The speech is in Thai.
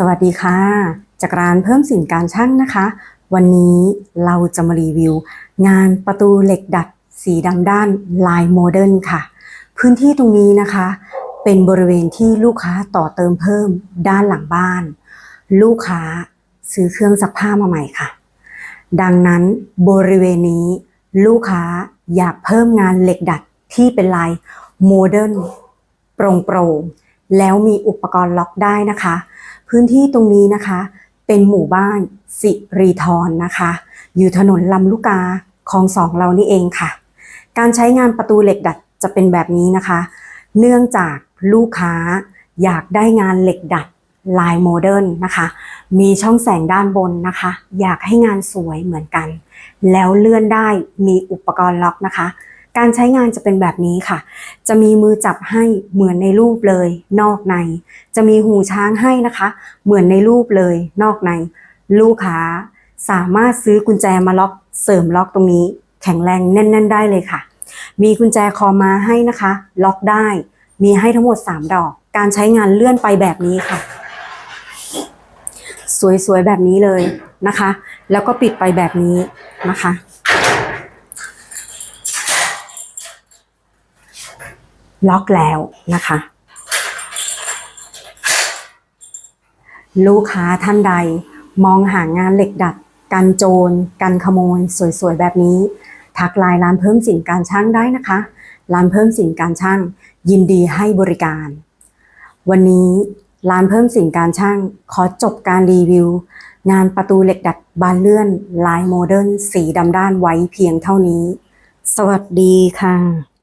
สวัสดีค่ะ จากร้านเพิ่มสินการช่างนะคะ วันนี้เราจะมารีวิว งานประตูเหล็กดัด สีดำด้านลายโมเดิร์นค่ะ พื้นที่ตรงนี้นะคะ เป็นบริเวณที่ลูกค้าต่อเติมเพิ่มด้านหลังบ้าน ลูกค้าซื้อเครื่องซักผ้ามาใหม่ค่ะ ดังนั้นบริเวณนี้ลูกค้าอยากเพิ่มงานเหล็กดัดที่เป็นลายโมเดิร์นโปร่งๆแล้วมีอุปกรณ์ล็อกได้นะคะ พื้นที่ตรงนี้นะคะ เป็นหมู่บ้านสิริธรนะคะ อยู่ถนนลำลูกกาคลองสองเรานี่เองค่ะ การใช้งานประตูเหล็กดัดจะเป็นแบบนี้นะคะ เนื่องจากลูกค้าอยากได้งานเหล็กดัดลายโมเดิร์นนะคะ มีช่องแสงด้านบนนะคะ อยากให้งานสวยเหมือนกัน แล้วเลื่อนได้มีอุปกรณ์ล็อกนะคะ การใช้งานจะเป็นแบบนี้ค่ะ จะมีมือจับให้เหมือนในรูปเลย นอกใน จะมีหูช้างให้นะคะ เหมือนในรูปเลย นอกใน ลูกค้าสามารถซื้อกุญแจมาล็อกเสริมล็อกตรงนี้ แข็งแรงแน่น ๆ ได้เลยค่ะ มีกุญแจคอมาให้นะคะ ล็อกได้ มีให้ทั้งหมด 3 ดอก การใช้งานเลื่อนไปแบบนี้ค่ะ สวยๆแบบนี้เลยนะคะ แล้วก็ปิดไปแบบนี้นะคะ ล็อกแล้วนะคะ ลูกค้าท่านใดมองหางานเหล็กดัด กันโจร กันขโมย สวยๆ แบบนี้ ทักไลน์ร้านเพิ่มสินการช่างได้นะคะ ร้านเพิ่มสินการช่าง ยินดีให้บริการ วันนี้ร้านเพิ่มสินการช่าง ขอจบการรีวิว งานประตูเหล็กดัดบานเลื่อน ลายโมเดิร์นสีดำด้านไว้เพียงเท่านี้ สวัสดีค่ะ